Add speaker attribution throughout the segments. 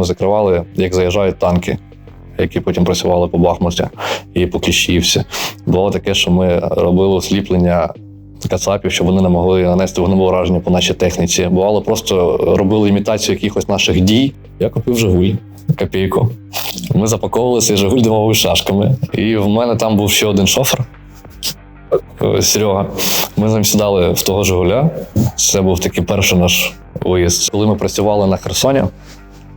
Speaker 1: ми закривали, як заїжджають танки, які потім працювали по Бахмуті і по Кліщівці. Було таке, що ми робили осліплення кацапів, щоб вони не могли нанести вогневе враження по нашій техніці. Бувало, просто робили імітацію якихось наших дій. Я купив Жигуль, копійку. Ми запаковували цей Жигуль димовими шашками. І в мене там був ще один шофер. Серега. Ми з ним сідали в того Жигуля. Це був такий перший наш виїзд. Коли ми працювали на Херсоні,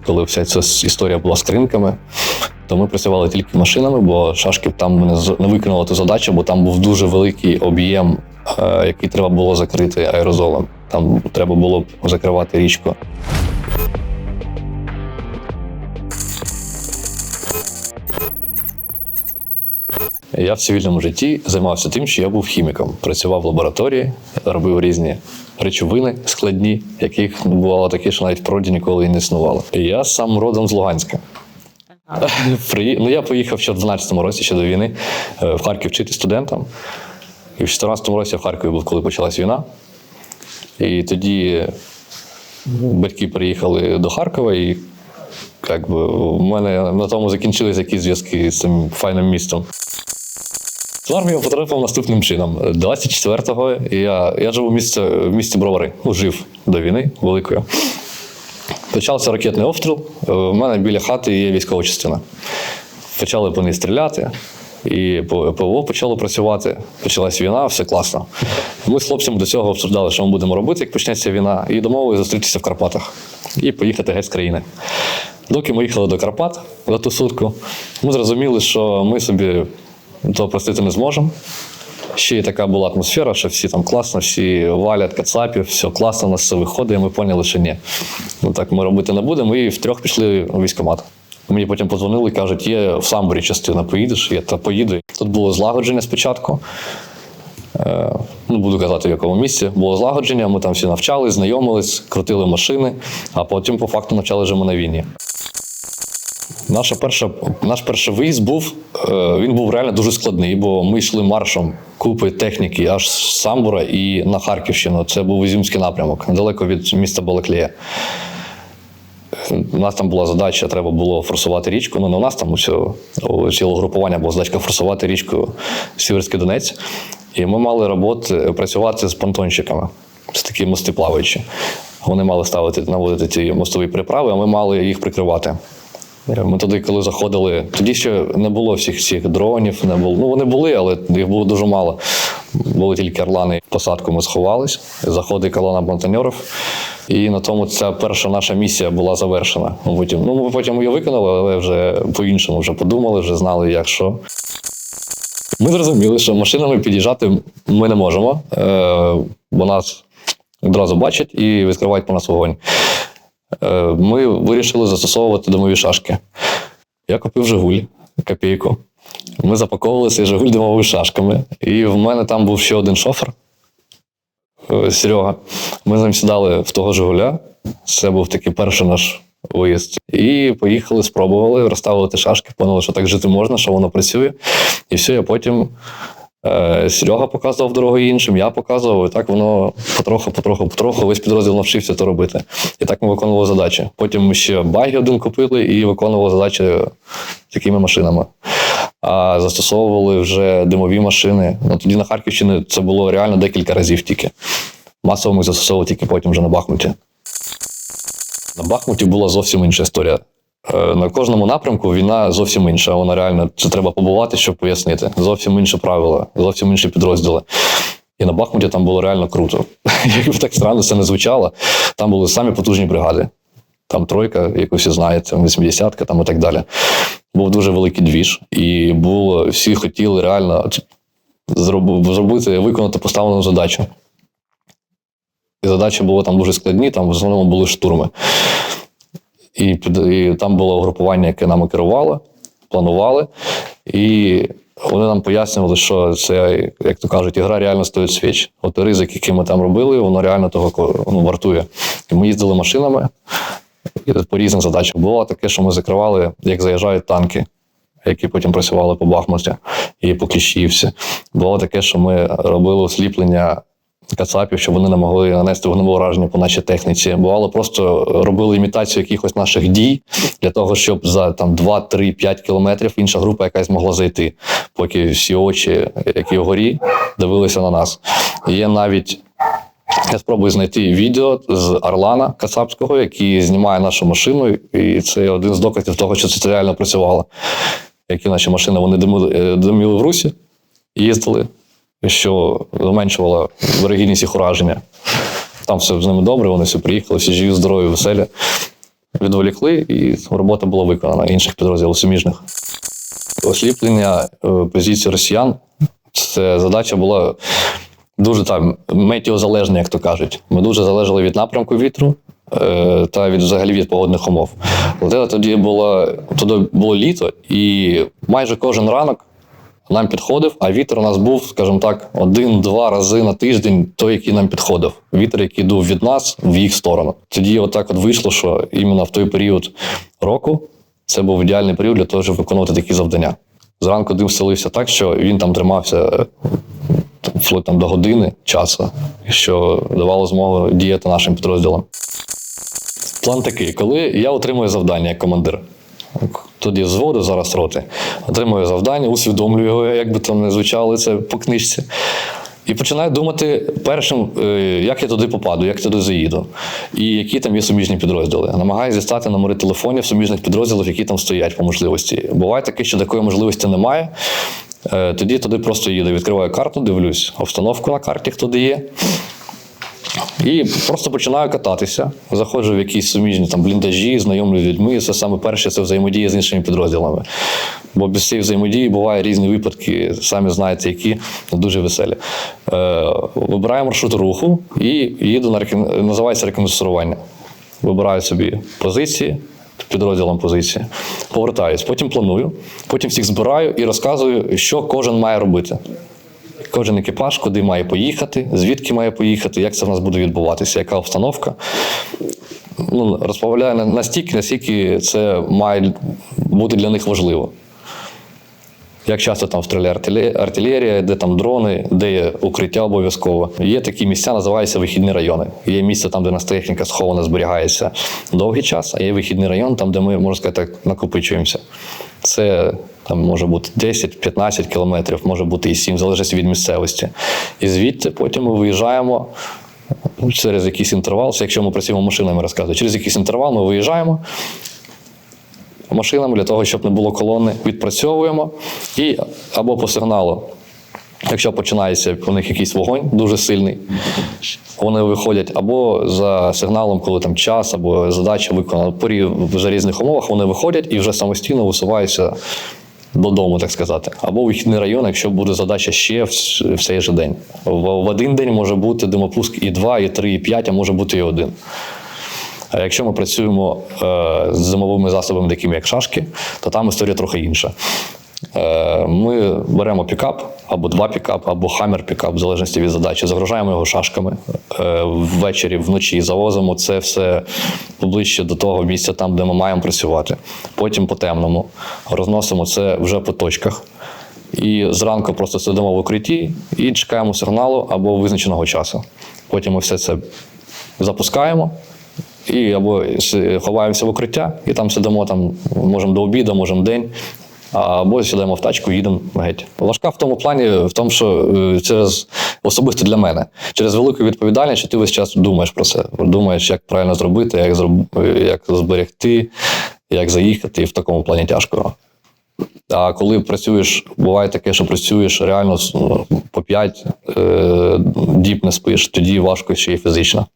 Speaker 1: коли вся ця історія була з кринками, то ми працювали тільки машинами, бо шашки там не, з- не виконала ту задачу, бо там був дуже великий об'єм, е, який треба було закрити аерозолом. Там треба було закривати річку. Я в цивільному житті займався тим, що я був хіміком. Працював в лабораторії, робив різні речовини складні, яких бувало таке, що навіть в природі ніколи і не існувало. Я сам родом з Луганська. Приї- Ну, я поїхав ще в 12-му році, ще до війни, е, в Харків вчити студентам. І в 14-му році я в Харкові був, коли почалась війна. І тоді батьки приїхали до Харкова, і як би, у мене на тому закінчились якісь зв'язки з цим файним містом. В армію потрапив наступним чином. 24-го я, я живу в місті, в місті Бровари, ну, жив до війни великої. Почався ракетний обстріл. Е, У мене біля хати є військова частина. Почали по ній стріляти, і ПВО почало працювати. Почалась війна, все класно. Ми з хлопцями до цього обсуждали, що ми будемо робити, як почнеться війна, і домовилися зустрітися в Карпатах і поїхати геть з країни. Доки ми їхали до Карпат за ту сутку, ми зрозуміли, що ми собі того простити не зможемо. Ще й така була атмосфера, що всі там класно, всі валять кацапів, все класно, у нас все виходить, і ми поняли, що ні. Ну так ми робити не будемо. І втрьох пішли у військкомат. Мені потім подзвонили і кажуть, є в самборі частина, поїдеш, я та поїду. Тут було злагодження спочатку. Е, ну, буду казати, в якому місці. Було злагодження, ми там всі навчались, знайомились, крутили машини, а потім по факту навчали вже ми на війні. Наша перша, наш перший виїзд був, е, він був реально дуже складний, бо ми йшли маршом купи техніки аж з Самбура і на Харківщину. Це був Ізюмський напрямок, недалеко від міста Балаклія. У нас там була задача, треба було форсувати річку. Ну, не у нас там усе, у цілого групування була задачка форсувати річку Сіверський Донець. І ми мали роботи, працювати з понтонщиками. Це такі мости плаваючі. Вони мали ставити, наводити ці мостові приправи, а ми мали їх прикривати. Ми туди, коли заходили, тоді ще не було всіх цих дронів, не було. Ну вони були, але їх було дуже мало. Були тільки орлани. Посадку ми сховались, заходить колона бонтаньорів. І на тому ця перша наша місія була завершена. Потім, ну, ми потім її виконали, але вже по-іншому вже подумали, вже знали, як що. Ми зрозуміли, що машинами під'їжджати ми не можемо, е, бо нас одразу бачать і відкривають по нас вогонь. Е, ми вирішили застосовувати димові шашки. Я купив Жигуль, копійку. Ми запаковували цей Жигуль димовими шашками. І в мене там був ще один шофер. е, Серега. Ми з ним сідали в того Жигуля. Це був такий перший наш виїзд. І поїхали, спробували, розставили шашки, поняли, що так жити можна, що воно працює. І все, я потім Серега показував дорогу іншим, я показував, і так воно потроху, потроху, потроху весь підрозділ навчився це робити. І так ми виконували задачі. Потім ми ще баги один купили і виконували задачі такими машинами. А застосовували вже димові машини. Ну, тоді на Харківщині це було реально декілька разів тільки. Масово ми застосовували тільки потім вже на Бахмуті. На Бахмуті була зовсім інша історія. Е, На кожному напрямку війна зовсім інша. Вона реально це треба побувати, щоб пояснити. Зовсім інші правила, зовсім інші підрозділи. І на Бахмуті там було реально круто. Якби так странно це не звучало, там були самі потужні бригади. Там тройка, яку всі знаєте, 80-ка там і так далі. Був дуже великий двіж, і було, всі хотіли реально зробити виконати поставлену задачу. І задачі були там дуже складні, там в основному були штурми. І, під- і там було угрупування, яке нами керувало, планували. І вони нам пояснювали, що це, як то кажуть, ігра реально стоїть свіч. От ризик, який ми там робили, воно реально того ну, вартує. І ми їздили машинами і по різним задачам. Було таке, що ми закривали, як заїжджають танки, які потім працювали по Бахмуті і по Кліщівці. Було таке, що ми робили осліплення кацапів, щоб вони не могли нанести вогневе ураження по нашій техніці. Бувало, просто робили імітацію якихось наших дій для того, щоб за там 2, 3, 5 кілометрів інша група якась могла зайти, поки всі очі, які вгорі, дивилися на нас. Є навіть я спробую знайти відео з Орлана Кацапського, який знімає нашу машину, і це один з доказів того, що це реально працювало. Які наші машини вони димили, е, диміли в русі, їздили, що зменшувало вирогідність їх ураження. Там все з ними добре, вони всі приїхали, всі живі, здорові, веселі. Відволікли, і робота була виконана інших підрозділів суміжних. Осліплення е, позицій росіян це задача була дуже там метеозалежна, як то кажуть. Ми дуже залежали від напрямку вітру е, та від взагалі від погодних умов. Але тоді було, тоді було літо, і майже кожен ранок нам підходив, а вітер у нас був, скажімо так, один-два рази на тиждень, той, який нам підходив. Вітер, який дув від нас в їх сторону. Тоді отак от вийшло, що іменно в той період року це був ідеальний період для того, щоб виконувати такі завдання. Зранку дим селився так, що він там тримався е, вплоть там до години часу, що давало змогу діяти нашим підрозділам. План такий: коли я отримую завдання як командир, тоді зводу зараз роти, отримую завдання, усвідомлюю його, як би там не звучало це по книжці. І починаю думати першим, е, як я туди попаду, як туди заїду, і які там є суміжні підрозділи. Намагаюся дістати номери телефонів суміжних підрозділів, які там стоять по можливості. Буває таке, що такої можливості немає. Е, Тоді туди просто їду. Відкриваю карту, дивлюсь, обстановку на карті, хто де є. І просто починаю кататися. Заходжу в якісь суміжні там бліндажі, знайомлю з людьми. Це саме перше це взаємодія з іншими підрозділами. Бо без цієї взаємодії бувають різні випадки, самі знаєте, які дуже веселі. Е, вибираю маршрут руху і їду на рекон- називається реконстрування. Вибираю собі позиції. Підрозділом позиції, повертаюсь, потім планую, потім всіх збираю і розказую, що кожен має робити кожен екіпаж, куди має поїхати, звідки має поїхати, як це в нас буде відбуватися, яка обстановка. Ну, розповідаю на- настільки, наскільки це має бути для них важливо. Як часто там стріляє артилерія, де там дрони, де є укриття обов'язково. Є такі місця, називаються вихідні райони. Є місце там, де нас техніка схована, зберігається довгий час, а є вихідний район, там, де ми, можна сказати, так, накопичуємося. Це там може бути 10-15 кілометрів, може бути і 7, залежить від місцевості. І звідти потім ми виїжджаємо через якийсь інтервал, це якщо ми працюємо машинами, розказую, через якийсь інтервал ми виїжджаємо машинами для того, щоб не було колони, відпрацьовуємо і або по сигналу. Якщо починається у них якийсь вогонь дуже сильний, вони виходять або за сигналом, коли там час, або задача виконана порі в різних умовах, вони виходять і вже самостійно висуваються додому, так сказати. Або в вихідний район, якщо буде задача ще в, в цей же день. В, в один день може бути димопуск і два, і три, і п'ять, а може бути і один. А якщо ми працюємо е, з зимовими засобами, такими як шашки, то там історія трохи інша. Е, ми беремо пікап, або два пікап, або хаммер пікап, в залежності від задачі, загружаємо його шашками е, ввечері, вночі, завозимо це все поближче до того місця, там, де ми маємо працювати. Потім по темному розносимо це вже по точках. І зранку просто сидимо в укритті і чекаємо сигналу або визначеного часу. Потім ми все це запускаємо. І або ховаємося в укриття, і там сидимо там, можемо до обіду, можемо день, або сідаємо в тачку їдемо геть. Важка в тому плані, в тому, що е, через особисто для мене, через велику відповідальність, що ти весь час думаєш про це. Думаєш, як правильно зробити, як зроб... як зберегти, як заїхати, і в такому плані тяжко. А коли працюєш, буває таке, що працюєш реально ну, по 5 е, діб не спиш, тоді важко ще й фізично.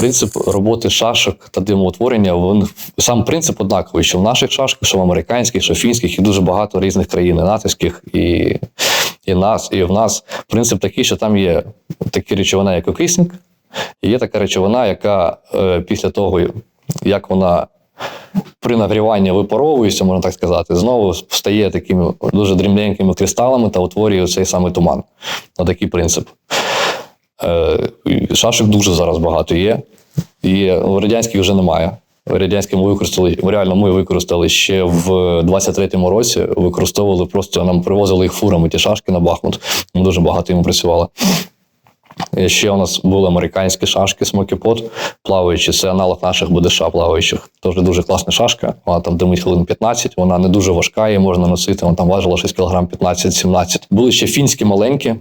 Speaker 1: Принцип роботи шашок та димоутворення, він, сам принцип однаковий, що в наших шашках, що в американських, що в фінських, і дуже багато різних країн, і натовських, і, і нас, і в нас. Принцип такий, що там є такі речовина, як окисник, і є така речовина, яка е, після того, як вона при нагріванні випаровується, можна так сказати, знову стає такими дуже дрібненькими кристалами та утворює цей самий туман. Отакий принцип. Е, Шашок дуже зараз багато є. І радянських вже немає. Радянські ми використали, реально ми використали ще в 23-му році. Використовували просто нам привозили їх фурами ті шашки на Бахмут. Ми дуже багато їм працювали. І Ще у нас були американські шашки смокіпот плаваючі. Це аналог наших БДШ плаваючих. Теж дуже класна шашка. Вона там димить хвилин 15, вона не дуже важка, її можна носити. Вона там важила 6 кг 15-17. Були ще фінські маленькі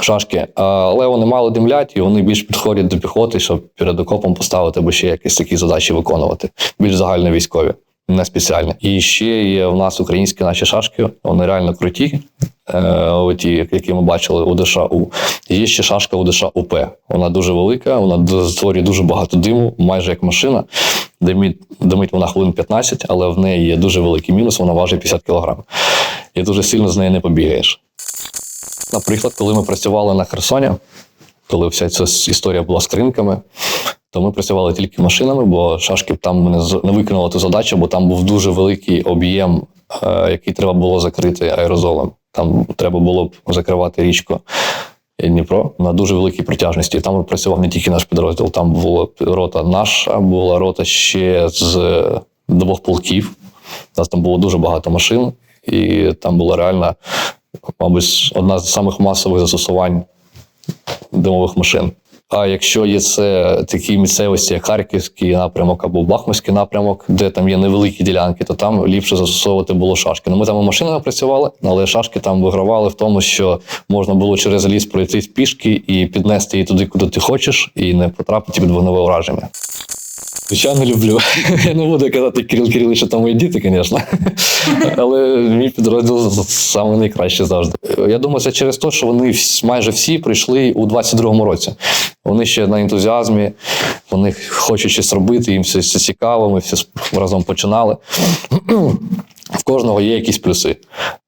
Speaker 1: шашки, але вони мало димлять і вони більш підходять до піхоти, щоб перед окопом поставити або ще якісь такі задачі виконувати. Більш загальновійськові. Не спеціальні. І ще є в нас українські наші шашки, вони реально круті. Е, оті, які ми бачили у ДШУ. Є ще шашка у ДШУП. Вона дуже велика, вона створює дуже багато диму, майже як машина. Димить, димить вона хвилин 15, але в неї є дуже великий мінус, вона важить 50 кг. І дуже сильно з нею не побігаєш. Наприклад, коли ми працювали на Херсоні, коли вся ця історія була з кринками, то ми працювали тільки машинами, бо шашки там не, з- не виконали ту задачу, бо там був дуже великий об'єм, е, який треба було закрити аерозолем. Там треба було б закривати річку Дніпро на дуже великій протяжності. Там працював не тільки наш підрозділ, там була рота наша, була рота ще з двох полків. У нас там було дуже багато машин, і там була реально, мабуть, одна з самих масових застосувань димових машин. А якщо є це такі місцевості, як Харківський напрямок або Бахмутський напрямок, де там є невеликі ділянки, то там ліпше застосовувати було шашки. Ну, ми там і машинами працювали, але шашки там вигравали в тому, що можна було через ліс пройти пішки і піднести її туди, куди ти хочеш, і не потрапити під вогневе ураження. Звичайно, люблю. Я не буду казати Кирил Кирилович, що там мої діти, звісно. Але мій підрозділ саме найкраще завжди. Я думаю, це через те, що вони майже всі прийшли у 22-му році. Вони ще на ентузіазмі, вони хочуть щось робити, їм все, все цікаво, ми всі разом починали. В кожного є якісь плюси.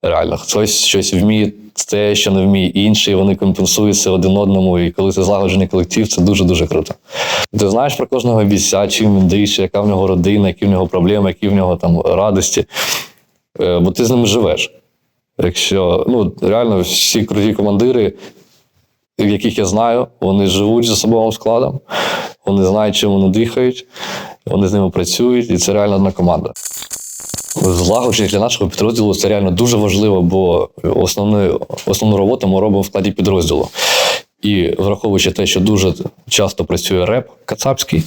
Speaker 1: Реально, хтось щось вміє, те, що не вміє інший, вони компенсуються один одному. І коли це злагоджений колектив, це дуже-дуже круто. Ти знаєш про кожного бійця, чим він дише, яка в нього родина, які в нього проблеми, які в нього там радості. Е, Бо ти з ними живеш. Якщо ну реально всі круті командири, яких я знаю, вони живуть за особовим складом, вони знають, чим вони дихають, вони з ними працюють, і це реально одна команда. Злагодження для нашого підрозділу це реально дуже важливо, бо основну, основну роботу ми робимо в складі підрозділу. І враховуючи те, що дуже часто працює реп кацапський,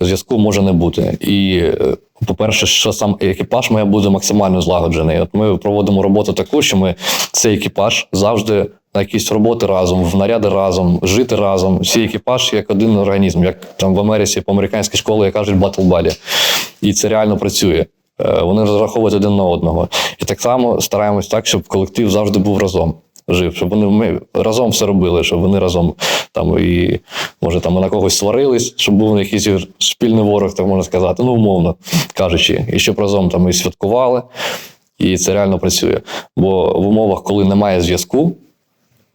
Speaker 1: зв'язку може не бути. І, е, по-перше, що сам екіпаж має бути максимально злагоджений. От ми проводимо роботу таку, що ми цей екіпаж завжди на якісь роботи разом, в наряди разом, жити разом. Всі екіпаж як один організм, як там в Америці по американській школі кажуть батл баді. І це реально працює. Е, Вони розраховують один на одного. І так само стараємось так, щоб колектив завжди був разом. Жив, щоб вони ми разом все робили, щоб вони разом там і може там на когось сварились, щоб був якийсь спільний ворог, так можна сказати, ну умовно кажучи, і щоб разом там і святкували, і це реально працює. Бо в умовах, коли немає зв'язку,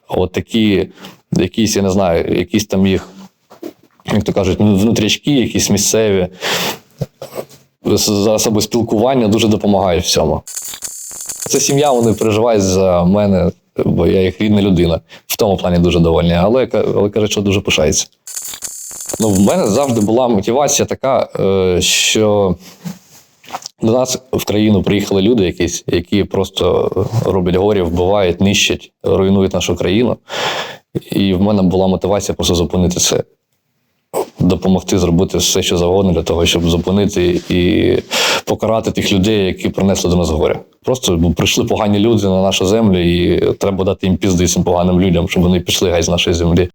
Speaker 1: от такі, якісь, я не знаю, якісь там їх, як то кажуть, внутрячки, якісь місцеві засоби спілкування дуже допомагають в цьому. Це сім'я, вони переживають за мене, бо я їх рідна людина. В тому плані дуже довольні, але, але кажуть, що дуже пишається. Ну, в мене завжди була мотивація така, е, що до нас в країну приїхали люди, якісь, які просто роблять горі, вбивають, нищать, руйнують нашу країну. І в мене була мотивація просто зупинити це. Допомогти зробити все, що завгодно для того, щоб зупинити і покарати тих людей, які принесли до нас горе. Просто прийшли погані люди на нашу землю, і треба дати їм пізди цим поганим людям, щоб вони пішли гай з нашої землі.